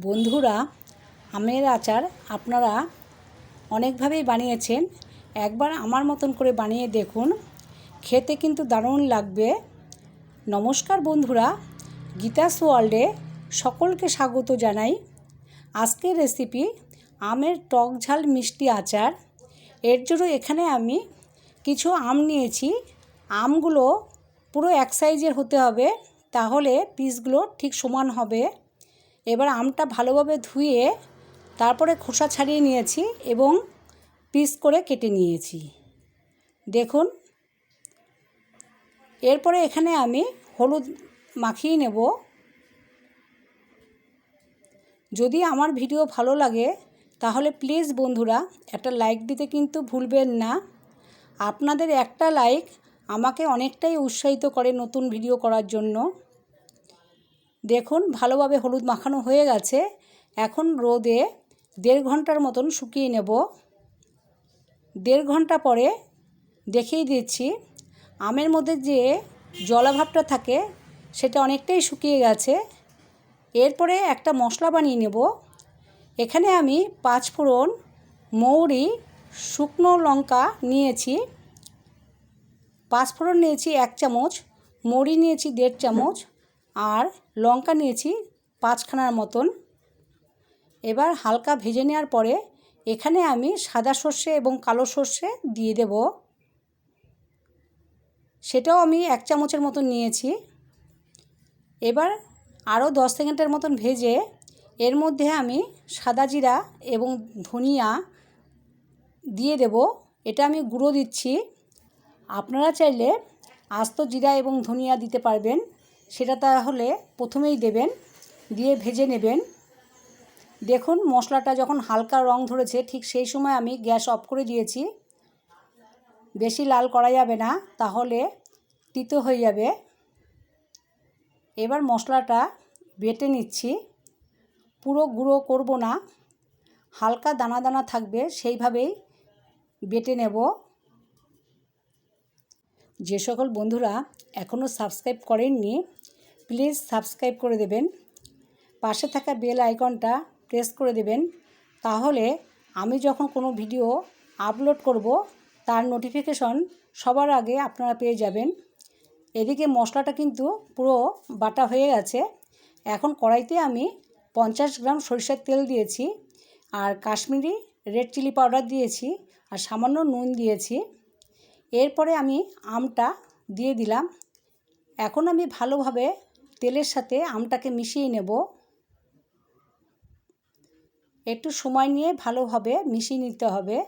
বন্ধুরা, আমের আচার আপনারা অনেকভাবেই বানিয়েছেন। একবার আমার মতন করে বানিয়ে দেখুন। খেতে কিন্তু দারুণ লাগবে। নমস্কার বন্ধুরা, গীতাস ওয়ার্ল্ডে সকলকে স্বাগত জানাই। আজকের রেসিপি আমের টক ঝাল মিষ্টি আচার। এর জন্য এখানে আমি কিছু আম নিয়েছি। আমগুলো পুরো এক সাইজের হতে হবে, তাহলে পিসগুলো ঠিক সমান হবে। এবার আমটা ভালোভাবে ধুয়ে তারপরে খোসা ছাড়িয়ে নিয়েছি এবং পিস করে কেটে নিয়েছি। দেখুন, এরপরে এখানে আমি হলুদ মাখিয়ে নেব। যদি আমার ভিডিও ভালো লাগে, তাহলে প্লিজ বন্ধুরা একটা লাইক দিতে কিন্তু ভুলবেন না। আপনাদের একটা লাইক আমাকে অনেকটাই উৎসাহিত করে নতুন ভিডিও করার জন্য। দেখুন, ভালোভাবে হলুদ মাখানো হয়ে গেছে। এখন রোদে দেড় ঘণ্টার মতন শুকিয়ে নেব। দেড় ঘণ্টা পরে দেখিয়ে দিচ্ছি, আমের মধ্যে যে জলাভাবটা থাকে সেটা অনেকটাই শুকিয়ে গেছে। এরপরে একটা মশলা বানিয়ে নেব। এখানে আমি পাঁচ ফোড়ন মৌরি, শুকনো লঙ্কা নিয়েছি। পাঁচ ফোড়ন নিয়েছি এক চামচ, মৌরি নিয়েছি দেড় চামচ আর লঙ্কা নিয়েছি পাঁচখানার মতন। এবার হালকা ভেজে নেওয়ার পরে এখানে আমি সাদা সর্ষে এবং কালো সর্ষে দিয়ে দেব। সেটাও আমি এক চামচের মতন নিয়েছি। এবার আরও দশ সেকেন্ডের মতন ভেজে এর মধ্যে আমি সাদা জিরা এবং ধনিয়া দিয়ে দেব। এটা আমি গুঁড়ো দিচ্ছি। আপনারা চাইলে আস্ত জিরা এবং ধনিয়া দিতে পারবেন। সেটা তাহলে প্রথমেই দেবেন, দিয়ে ভেজে নেবেন। দেখুন মশলাটা যখন হালকা রং ধরেছে, ঠিক সেই সময় আমি গ্যাস অফ করে দিয়েছি। বেশি লাল করা যাবে না, তাহলে তিতো হয়ে যাবে। এবার মশলাটা বেটে নিচ্ছি। পুরো গুঁড়ো করব না, হালকা দানা দানা থাকবে, সেইভাবেই বেটে নেব। যে সকল বন্ধুরা এখনও সাবস্ক্রাইব করেননি, প্লিজ সাবস্ক্রাইব করে দেবেন। পাশে থাকা বেল আইকনটা প্রেস করে দেবেন। তাহলে আমি যখন কোনো ভিডিও আপলোড করব, তার নোটিফিকেশন সবার আগে আপনারা পেয়ে যাবেন। এদিকে মশলাটা কিন্তু পুরো বাটা হয়ে গেছে। এখন কড়াইতে আমি পঞ্চাশ গ্রাম সরিষার তেল দিয়েছি, আর কাশ্মীরি রেড চিলি পাউডার দিয়েছি, আর সামান্য নুন দিয়েছি। এরপরে আমি আমটা দিয়ে দিলাম। এখন আমি ভালোভাবে তেলের সাথে আমটাকে মিশিয়ে নেব। একটু সময় নিয়ে ভালোভাবে মিশিয়ে নিতে হবে।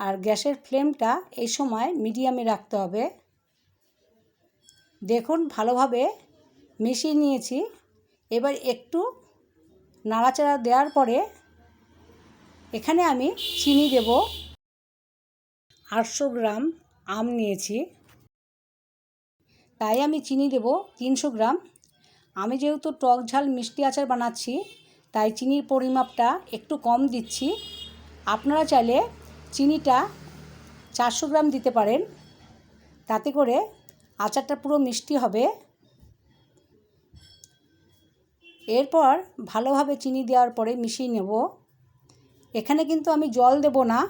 আর গ্যাসের ফ্লেমটা এই সময় মিডিয়ামে রাখতে হবে। দেখুন, ভালোভাবে মিশিয়ে নিয়েছি। এবার একটু নাড়াচাড়া দেওয়ার পরে এখানে আমি চিনি দেব। আটশো গ্রাম আম নিয়েছি। তাই আমি চিনি দেব তিনশো গ্রাম। আমি যেহেতু টক ঝাল মিষ্টি আচার বানাচ্ছি, তাই চিনির পরিমাপটা একটু কম দিচ্ছি। আপনারা চাইলে চিনিটা চারশো গ্রাম দিতে পারেন। তাতে করে আচারটা পুরো মিষ্টি হবে। এরপর ভালোভাবে চিনি দেওয়ার পরে মিশিয়ে নেব। এখানে কিন্তু আমি জল দেব না।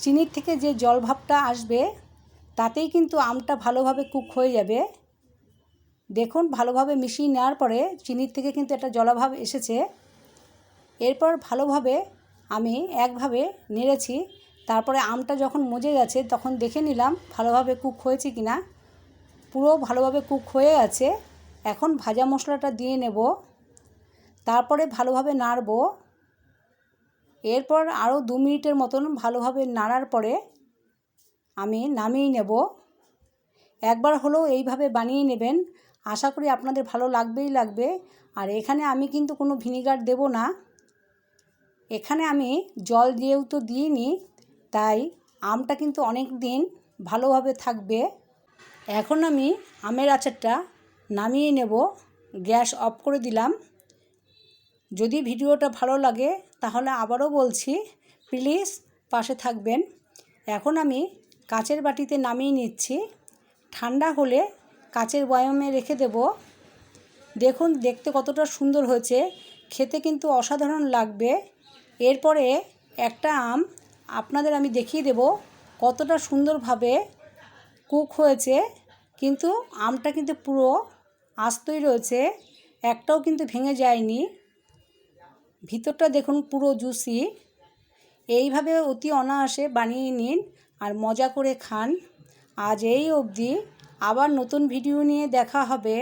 চিনির থেকে যে জল ভাবটা আসবে, তাতেই কিন্তু আমটা ভালোভাবে কুক হয়ে যাবে। দেখুন, ভালোভাবে মিশিয়ে নেওয়ার পরে চিনির থেকে কিন্তু একটা জলাভাব এসেছে। এরপর ভালোভাবে আমি একভাবে নেড়েছি। তারপরে আমটা যখন মজে গেছে, তখন দেখে নিলাম ভালোভাবে কুক হয়েছে কি না পুরো ভালোভাবে কুক হয়ে গেছে। এখন ভাজা মশলাটা দিয়ে নেব। তারপরে ভালোভাবে নাড়ব। এরপর আরও দু মিনিটের মতন ভালোভাবে নাড়ার পরে আমি নামিয়ে নেব। একবার হলেও এইভাবে বানিয়ে নেবেন। আশা করি আপনাদের ভালো লাগবেই লাগবে। আর এখানে আমি কিন্তু কোনো ভিনিগার দেব না। এখানে আমি জল দিয়েও তো দিইনি, তাই আমটা কিন্তু অনেক দিন ভালোভাবে থাকবে। এখন আমি আমের আচারটা নামিয়ে নেব। গ্যাস অফ করে দিলাম। যদি ভিডিওটা ভালো লাগে, তাহলে আবারও বলছি প্লিজ পাশে থাকবেন। এখন আমি কাচের বাটিতে নামিয়ে নিচ্ছি। ঠান্ডা হলে কাচের বয়ামে রেখে দেব। দেখুন, দেখতে কতটা সুন্দর হয়েছে। খেতে কিন্তু অসাধারণ লাগবে। এরপরে একটা আম আপনাদের আমি দেখিয়ে দেব কতটা সুন্দরভাবে কুক হয়েছে। কিন্তু আমটা কিন্তু পুরো আস্তই রয়েছে, একটাও কিন্তু ভেঙে যায়নি। ভিতরটা দেখুন পুরো জুসি। এইভাবে অতি অনায়াসে বানিয়ে নিন আর মজা করে খান। আজ এই অবধি। আবার নতুন ভিডিও নিয়ে দেখা হবে।